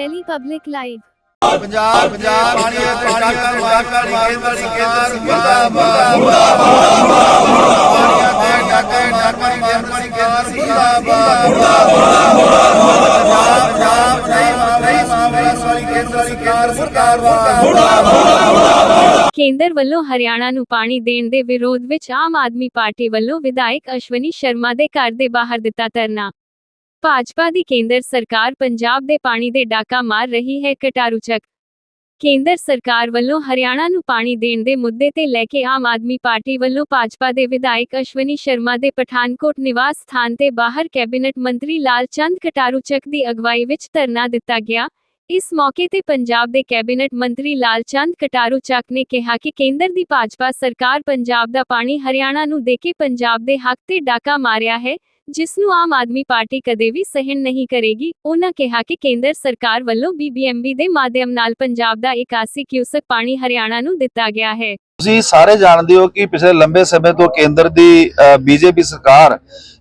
ਪੰਜਾਬ ਪੰਜਾਬ ਪਾਣੀ ਪਾਣੀ ਦਾ ਕਰ ਕੇਂਦਰ ਸਰਕਾਰ ਮੁਰਦਾਬਾਦ। ਮੁਰਦਾਬਾਦ ਪਾਣੀ ਦਾ ਕਰ ਨਰਮਣੀ ਨਰਮਣੀ ਕੇਂਦਰ ਮੁਰਦਾਬਾਦ। ਪੰਜਾਬ ਪੰਜਾਬ ਨਹੀਂ ਮਾਵੀ ਮਾਵੀ ਵਾਲੀ ਕੇਂਦਰ ਸਰਕਾਰ ਸਰਕਾਰ ਮੁਰਦਾਬਾਦ। ਕੇਂਦਰ ਵੱਲੋਂ ਹਰਿਆਣਾ ਨੂੰ ਪਾਣੀ ਦੇਣ ਦੇ ਵਿਰੋਧ ਵਿੱਚ ਆਮ ਆਦਮੀ ਪਾਰਟੀ ਵੱਲੋਂ ਵਿਧਾਇਕ ਅਸ਼ਵਨੀ ਸ਼ਰਮਾ ਦੇ ਘਰ ਦੇ ਬਾਹਰ ਦਿੱਤਾ ਧਰਨਾ। ਭਾਜਪਾ ਦੀ ਕੇਂਦਰ ਸਰਕਾਰ ਪੰਜਾਬ ਦੇ ਪਾਣੀ ਦੇ ਡਾਕਾ ਮਾਰ ਰਹੀ ਹੈ ਕਟਾਰੂਚੱਕ ਕੇਂਦਰ ਸਰਕਾਰ ਵੱਲੋਂ ਹਰਿਆਣਾ ਨੂੰ ਪਾਣੀ ਦੇਣ ਦੇ ਮੁੱਦੇ ਤੇ ਲੈ ਕੇ ਆਮ ਆਦਮੀ ਪਾਰਟੀ ਵੱਲੋਂ ਭਾਜਪਾ ਦੇ ਵਿਧਾਇਕ ਅਸ਼ਵਨੀ ਸ਼ਰਮਾ ਦੇ ਪਠਾਨਕੋਟ ਨਿਵਾਸ ਸਥਾਨ ਤੇ ਬਾਹਰ ਕੈਬਨਿਟ ਮੰਤਰੀ ਲਾਲ ਚੰਦ ਕਟਾਰੂ ਚੱਕ ਦੀ ਅਗਵਾਈ ਵਿੱਚ ਧਰਨਾ ਦਿੱਤਾ ਗਿਆ। ਇਸ ਮੌਕੇ ਤੇ ਪੰਜਾਬ ਦੇ ਕੈਬਨਿਟ ਮੰਤਰੀ ਲਾਲ ਕਟਾਰੂ ਚੱਕ ਨੇ ਕਿਹਾ ਕਿ ਕੇਂਦਰ ਦੀ ਭਾਜਪਾ ਸਰਕਾਰ ਪੰਜਾਬ ਦਾ ਪਾਣੀ ਹਰਿਆਣਾ ਨੂੰ ਦੇ ਕੇ ਪੰਜਾਬ ਦੇ ਹੱਕ ਤੇ ਡਾਕਾ ਮਾਰਿਆ ਹੈ ਜਿਸ ਨੂੰ ਆਮ ਆਦਮੀ ਪਾਰਟੀ ਕਦੇ ਵੀ ਸਹਿਣ ਨਹੀਂ ਕਰੇਗੀ। ਉਹਨਾਂ ਕਿਹਾ ਕਿ ਕੇਂਦਰ ਸਰਕਾਰ ਵੱਲੋਂ ਬੀਬੀਐਮਬੀ ਦੇ ਮਾਧਿਅਮ ਨਾਲ ਪੰਜਾਬ ਦਾ 81 ਕਿਊਸਕ ਪਾਣੀ ਹਰਿਆਣਾ ਨੂੰ ਦਿੱਤਾ ਗਿਆ ਹੈ। ਤੁਸੀਂ ਸਾਰੇ ਜਾਣਦੇ ਹੋ ਕਿ ਪਿਛਲੇ ਲੰਬੇ ਸਮੇਂ ਤੋਂ ਕੇਂਦਰ ਦੀ ਬੀਜੇਪੀ ਸਰਕਾਰ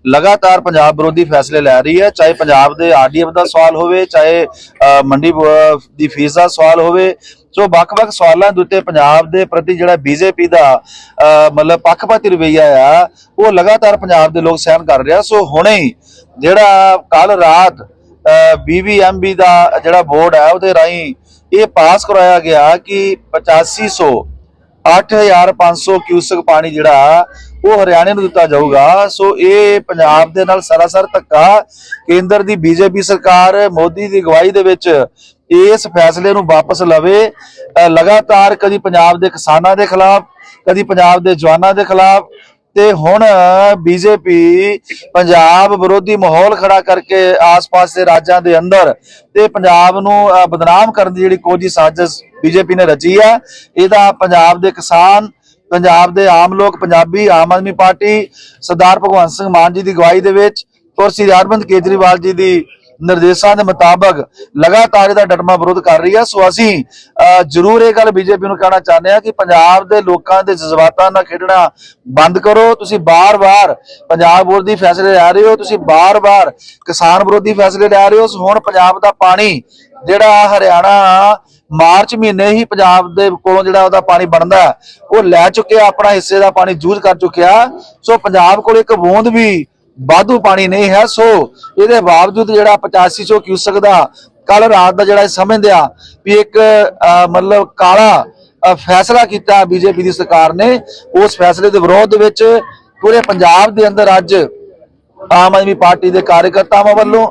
ਲਗਾਤਾਰ ਪੰਜਾਬ ਵਿਰੋਧੀ ਫੈਸਲੇ ਲੈ ਰਹੀ ਹੈ, ਚਾਹੇ ਪੰਜਾਬ ਦੇ ਆਰਡੀਐਫ ਦਾ ਸਵਾਲ ਹੋਵੇ, ਚਾਹੇ ਮੰਡੀ ਦੀ ਫੀਸ ਦਾ ਸਵਾਲ ਹੋਵੇ, ਸੋ ਵੱਖ-ਵੱਖ ਸਵਾਲਾਂ ਦੇ ਉੱਤੇ ਪੰਜਾਬ ਦੇ ਪ੍ਰਤੀ ਜਿਹੜਾ ਬੀਜੇਪੀ ਦਾ ਮਤਲਬ ਪੱਖਪਾਤੀ ਰਵੱਈਆ ਆ, ਉਹ ਲਗਾਤਾਰ ਪੰਜਾਬ ਦੇ ਲੋਕ ਸਹਿਣ ਕਰ ਰਿਹਾ ਸੋ ਹੁਣੇ ਹੀ ਜਿਹੜਾ ਕੱਲ ਰਾਤ ਬੀਬੀਐਮਬੀ ਦਾ ਜਿਹੜਾ ਬੋਰਡ ਹੈ, ਉਹਦੇ ਰਾਹੀਂ ਇਹ ਪਾਸ ਕਰਵਾਇਆ ਗਿਆ ਕਿ 8500 8500 ਕਿਊਸਕ ਪਾਣੀ ਜਿਹੜਾ ਉਹ ਹਰਿਆਣੇ ਨੂੰ ਦਿੱਤਾ ਜਾਊਗਾ। ਸੋ ਇਹ ਪੰਜਾਬ ਦੇ ਨਾਲ ਸਰਾਸਰ ਧੱਕਾ ਕੇਂਦਰ ਦੀ ਬੀਜੇਪੀ ਸਰਕਾਰ ਮੋਦੀ ਦੀ ਅਗਵਾਈ ਦੇ ਵਿੱਚ ਇਸ ਫੈਸਲੇ ਨੂੰ ਵਾਪਸ ਲਵੇ। ਲਗਾਤਾਰ ਕਦੀ ਪੰਜਾਬ ਦੇ ਕਿਸਾਨਾਂ ਦੇ ਖਿਲਾਫ, ਕਦੀ ਪੰਜਾਬ ਦੇ ਜਵਾਨਾਂ ਦੇ ਖਿਲਾਫ ਤੇ ਹੁਣ ਬੀਜੇਪੀ ਪੰਜਾਬ ਵਿਰੋਧੀ ਮਾਹੌਲ ਖੜਾ ਕਰਕੇ ਆਸ-ਪਾਸ ਦੇ ਰਾਜਾਂ ਦੇ ਅੰਦਰ ਤੇ ਪੰਜਾਬ ਨੂੰ ਬਦਨਾਮ ਕਰਨ ਦੀ ਜਿਹੜੀ ਕੋਝੀ ਸਾਜ਼ਿਸ਼ ਬੀਜੇਪੀ ਨੇ ਰਚੀ ਹੈ ਇਹਦਾ ਪੰਜਾਬ ਦੇ ਕਿਸਾਨ, ਪੰਜਾਬ ਦੇ ਆਮ ਲੋਕ, ਪੰਜਾਬੀ, ਆਮ ਆਦਮੀ ਪਾਰਟੀ, ਸਰਦਾਰ ਭਗਵੰਤ ਸਿੰਘ ਮਾਨ ਜੀ ਦੀ ਅਗਵਾਈ ਦੇ ਵਿੱਚ ਔਰ ਸ੍ਰੀ ਅਰਵਿੰਦ ਕੇਜਰੀਵਾਲ ਜੀ ਦੀ ਨਿਰਦੇਸ਼ਾਂ ਦੇ ਮੁਤਾਬਕ ਲਗਾਤਾਰ ਇਹਦਾ ਡਟਮਾ ਵਿਰੋਧ ਕਰ ਰਹੀ ਹੈ ਸੋ ਅਸੀਂ ਜ਼ਰੂਰ ਇਹ ਗੱਲ ਬੀਜੇਪੀ ਨੂੰ ਕਹਿਣਾ ਚਾਹੁੰਦੇ ਹਾਂ ਕਿ ਪੰਜਾਬ ਦੇ ਲੋਕਾਂ ਦੇ ਜਜ਼ਬਾਤਾਂ ਨਾਲ ਖੇਡਣਾ ਬੰਦ ਕਰੋ। ਤੁਸੀਂ ਬਾਰ-ਬਾਰ ਪੰਜਾਬ ਵਿਰੋਧੀ ਫੈਸਲੇ ਲੈ ਰਹੇ ਹੋ। ਤੁਸੀਂ ਬਾਰ-ਬਾਰ ਕਿਸਾਨ ਵਿਰੋਧੀ ਫੈਸਲੇ ਲੈ ਰਹੇ ਹੋ। ਸੋ ਹੁਣ ਪੰਜਾਬ ਦਾ ਪਾਣੀ, ਜਿਹੜਾ ਹਰਿਆਣਾ ਮਾਰਚ ਮਹੀਨੇ ਹੀ ਪੰਜਾਬ ਦੇ ਕੋਲੋਂ ਜਿਹੜਾ ਉਹਦਾ ਪਾਣੀ ਬਣਦਾ ਉਹ ਲੈ ਚੁੱਕਿਆ, ਆਪਣਾ ਹਿੱਸੇ ਦਾ ਪਾਣੀ ਯੂਜ਼ ਕਰ ਚੁੱਕਿਆ। ਸੋ ਪੰਜਾਬ ਕੋਲ ਇੱਕ ਬੂੰਦ ਵੀ ਵਾਧੂ ਪਾਣੀ ਨਹੀਂ ਹੈ। ਸੋ ਇਹਦੇ ਬਾਵਜੂਦ ਜਿਹੜਾ 8500 ਕਿਊਸਕ ਦਾ ਕੱਲ ਰਾਤ ਦਾ ਜਿਹੜਾ ਇਹ ਸਮਝਦੇ ਆ ਵੀ ਇੱਕ ਮਤਲਬ ਕਾਲਾ ਫੈਸਲਾ ਕੀਤਾ ਬੀਜੇਪੀ ਦੀ ਸਰਕਾਰ ਨੇ। ਉਸ ਫੈਸਲੇ ਦੇ ਵਿਰੋਧ ਵਿੱਚ ਪੂਰੇ ਪੰਜਾਬ ਦੇ ਅੰਦਰ ਅੱਜ ਆਮ ਆਦਮੀ ਪਾਰਟੀ ਦੇ ਕਾਰਜਕਰਤਾਵਾਂ ਵੱਲੋਂ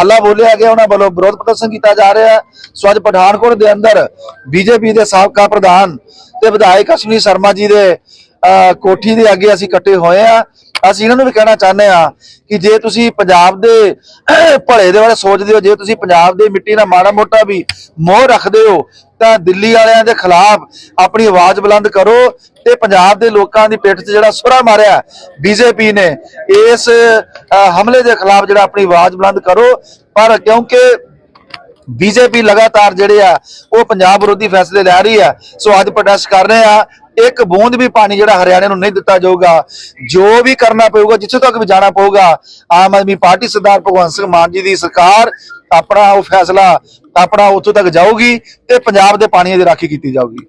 ਹੱਲਾ ਬੋਲਿਆ ਗਿਆ। ਉਹਨਾਂ ਵੱਲੋਂ ਵਿਰੋਧ ਪ੍ਰਦਰਸ਼ਨ ਕੀਤਾ ਜਾ ਰਿਹਾ ਹੈ। ਸੋ ਅੱਜ ਪਠਾਨਕੋਟ ਦੇ ਅੰਦਰ ਬੀਜੇਪੀ ਦੇ ਸਾਬਕਾ ਪ੍ਰਧਾਨ ਤੇ ਵਿਧਾਇਕ ਅਸ਼ਵਨੀ ਸ਼ਰਮਾ ਜੀ ਦੇ ਕੋਠੀ ਦੇ ਅੱਗੇ ਅਸੀਂ ਇਕੱਠੇ ਹੋਏ ਆ ਅਸੀਂ ਇਹਨਾਂ ਨੂੰ ਵੀ ਕਹਿਣਾ ਚਾਹੁੰਦੇ ਆ ਕਿ ਜੇ ਤੁਸੀਂ ਪੰਜਾਬ ਦੇ ਭਲੇ ਦੇ ਬਾਰੇ ਸੋਚਦੇ ਹੋ, ਜੇ ਤੁਸੀਂ ਪੰਜਾਬ ਦੀ ਮਿੱਟੀ ਨਾਲ ਮਾੜਾ ਮੋਟਾ ਵੀ ਮੋਹ ਰੱਖਦੇ ਹੋ, ਤਾਂ ਦਿੱਲੀ ਵਾਲਿਆਂ ਦੇ ਖਿਲਾਫ ਆਪਣੀ ਆਵਾਜ਼ ਬੁਲੰਦ ਕਰੋ ਤੇ ਪੰਜਾਬ ਦੇ ਲੋਕਾਂ ਦੀ ਪਿੱਠ 'ਚ ਜਿਹੜਾ ਸੁਰਾ ਮਾਰਿਆ ਬੀਜੇਪੀ ਨੇ, ਇਸ ਹਮਲੇ ਦੇ ਖਿਲਾਫ ਜਿਹੜਾ ਆਪਣੀ ਆਵਾਜ਼ ਬੁਲੰਦ ਕਰੋ। ਪਰ ਕਿਉਂਕਿ ਬੀਜੇਪੀ ਲਗਾਤਾਰ ਜਿਹੜੇ ਆ, ਉਹ ਪੰਜਾਬ ਵਿਰੋਧੀ ਫੈਸਲੇ ਲੈ ਰਹੀ ਆ। ਸੋ ਅੱਜ ਪ੍ਰੋਟੈਸਟ ਕਰ ਰਹੇ ਆ। ਇੱਕ ਬੂੰਦ ਵੀ ਪਾਣੀ ਜਿਹੜਾ ਹਰਿਆਣੇ ਨੂੰ ਨਹੀਂ ਦਿੱਤਾ ਜਾਊਗਾ, ਜੋ ਵੀ ਕਰਨਾ ਪਊਗਾ, ਜਿੱਥੇ ਤੱਕ ਵੀ ਜਾਣਾ ਪਊਗਾ, ਆਮ ਆਦਮੀ ਪਾਰਟੀ ਸਰਦਾਰ ਭਗਵੰਤ ਸਿੰਘ ਮਾਨ ਜੀ ਦੀ ਸਰਕਾਰ ਆਪਣਾ ਉਹ ਫੈਸਲਾ ਆਪਣਾ ਉੱਥੋਂ ਤੱਕ ਜਾਊਗੀ ਤੇ ਪੰਜਾਬ ਦੇ ਪਾਣੀ ਦੀ ਰਾਖੀ ਕੀਤੀ ਜਾਊਗੀ।